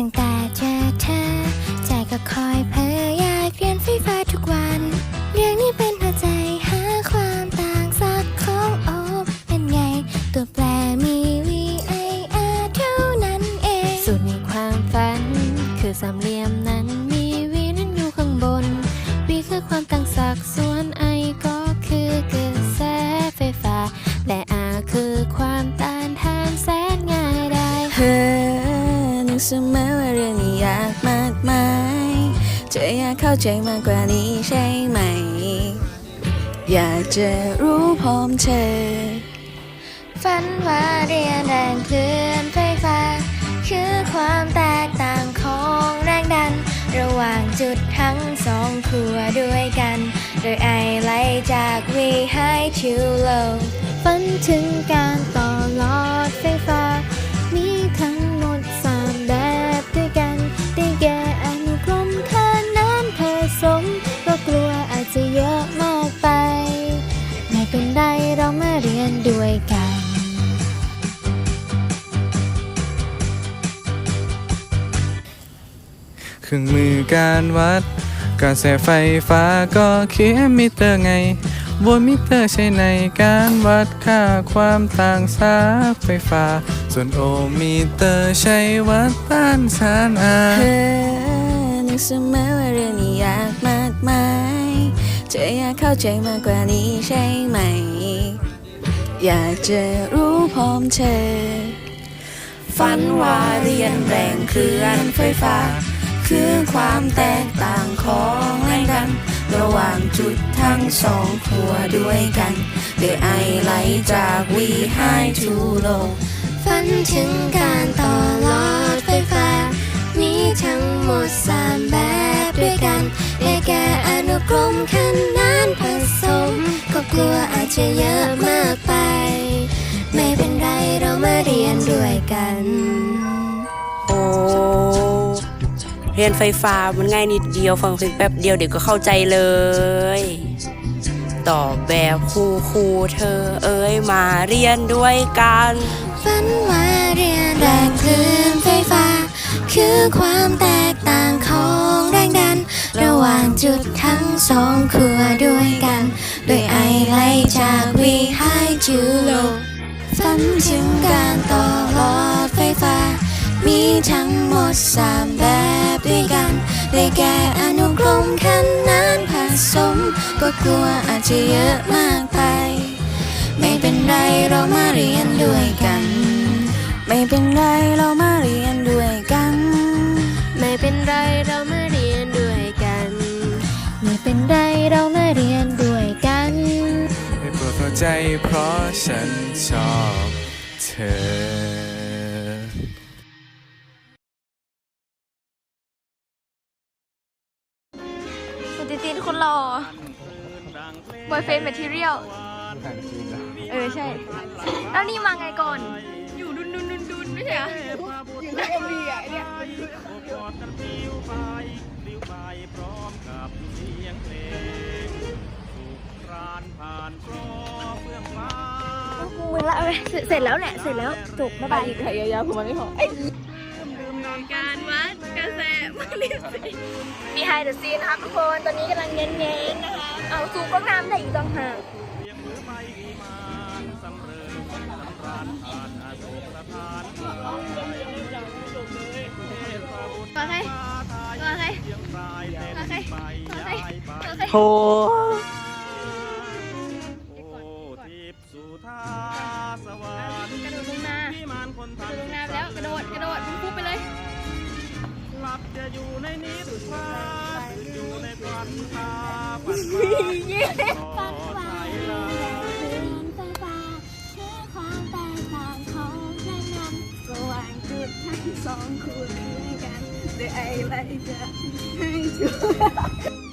ตั้งแต่เจอเธอ ใจก็คอยเพ้ออยากเรียนไฟฟ้าทุกวัน เรื่องนี้เป็นหัวใจหาความต่างสักของโอบเป็นไง ตัวแปรมี V I R เท่านั้นเองสูตรในความฝัน คือสามเหลี่ยมนั้นมี V นั้นอยู่ข้างบน V คือความต่างศักส่วน I เสมอว่าเรื่องนี้ยากมากมายเธออยากเข้าใจมากกว่านี้ใช่ไหม อยากจะรู้พร้อมเธอ ฝันว่าเรียนแรงคลื่นไฟฟ้า คือความแตกต่างของแรงดัน ระหว่างจุดทั้งสองขั้วด้วยกัน โดยไอไล่จาก V high to low ฝันถึงการต่อหลอดไฟฟ้า เครื่องมือการวัดกระแสไฟฟ้าก็คือแอมมิเตอร์ไงวลต์มิเตอร์ใช้ในการวัดค่าความต่างสายไฟฟ้า ส่วนโอมิเตอร์ใช้วัดต้านทานอาเธอนึกเสมอว่าเรื่องนี้ยากมากมายเธออยากเข้าใจมากกว่านี้ใช่ไหม อยากจะรู้พร้อมเธอ ฝันว่าเรียนแรงเคลื่อนไฟฟ้า คือความแตกต่างของแรงดัน ระหว่างจุดทั้งสองขัวด้วยกัน โดยไอไหลจาก V high to low ฝันถึงการต่อหลอดไฟฟ้า มีทั้งหมดสามแบบด้วยกันได้แก่อนุกรมขนานผสม ก็กลัวอาจจะเยอะมากไป ไม่เป็นไรเรามาเรียนด้วยกัน เรียนไฟฟ้ามันง่ายนิดเดียวฟังเพลงแป๊บเดียวเดี๋ยวก็เข้าใจเลย ต่อแบบครูครูเธอเอ้ยมาเรียนด้วยกันฝันว่าเรียนแรงคลื่นไฟฟ้า คือความแตกต่างของแรงดัน ระหว่างจุดทั้งสองขั้วด้วยกันโดยไอไล่จาก V high to low ฝันถึงการต่อ มีทั้งหมดสามแบบด้วยกันได้แก่อนุกรมขนานผสม ก็กลัวอาจจะเยอะมากไป ไม่เป็นไรเรามาเรียนด้วยกัน ไม่เป็นไรเรามาเรียนด้วยกัน ไม่เป็นไรเรามาเรียนด้วยกัน ไม่เป็นไรเรามาเรียนด้วยกันให้โปรดเข้าใจเพราะฉันชอบเธอ ติตินคุณรอบอยเฟนแมทเทียลเออใช่ แล้วนี่มาไงก่อน อยู่ดุนดุนดุนดุนไม่ใช่เหรออยู่ในเอ็มวีอะเนี่ยมึงละเอาไปเสร็จเสร็จแล้วแหละ เสร็จแล้วจบบ๊ายบายอีกยาวๆคือมันไม่พอ การวัดกระแสมาลิสีมีไฮเดอร์ซีนะครับทุกคนตอนนี้กำลังเน้นๆนะคะ เอาซูมกล้องน้ำได้อีกต่างหากมาใครมาใครมาใครมาใครมาใครโหกระโดดลงนากระโดดลงน้ำแล้วกระโดด ฝันว่าเรียนไฟฟ้าคือความแตกต่างของแรงดันตางจุดทั้งสองคู่ด้วยกันโดยไอไรจะให้ช่วย